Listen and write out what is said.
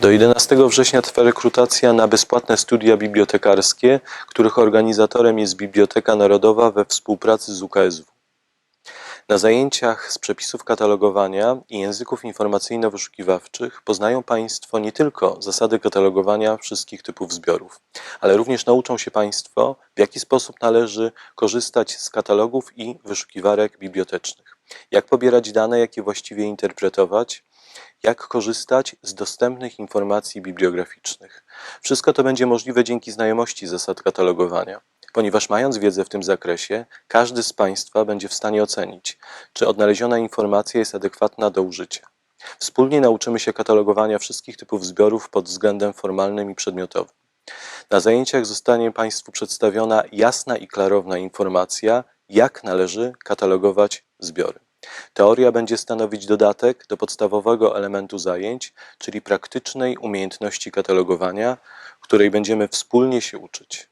Do 11 września trwa rekrutacja na bezpłatne studia bibliotekarskie, których organizatorem jest Biblioteka Narodowa we współpracy z UKSW. Na zajęciach z przepisów katalogowania i języków informacyjno-wyszukiwawczych poznają Państwo nie tylko zasady katalogowania wszystkich typów zbiorów, ale również nauczą się Państwo, w jaki sposób należy korzystać z katalogów i wyszukiwarek bibliotecznych, jak pobierać dane, jak je właściwie interpretować, jak korzystać z dostępnych informacji bibliograficznych. Wszystko to będzie możliwe dzięki znajomości zasad katalogowania, ponieważ mając wiedzę w tym zakresie, każdy z Państwa będzie w stanie ocenić, czy odnaleziona informacja jest adekwatna do użycia. Wspólnie nauczymy się katalogowania wszystkich typów zbiorów pod względem formalnym i przedmiotowym. Na zajęciach zostanie Państwu przedstawiona jasna i klarowna informacja, jak należy katalogować zbiory. Teoria będzie stanowić dodatek do podstawowego elementu zajęć, czyli praktycznej umiejętności katalogowania, której będziemy wspólnie się uczyć.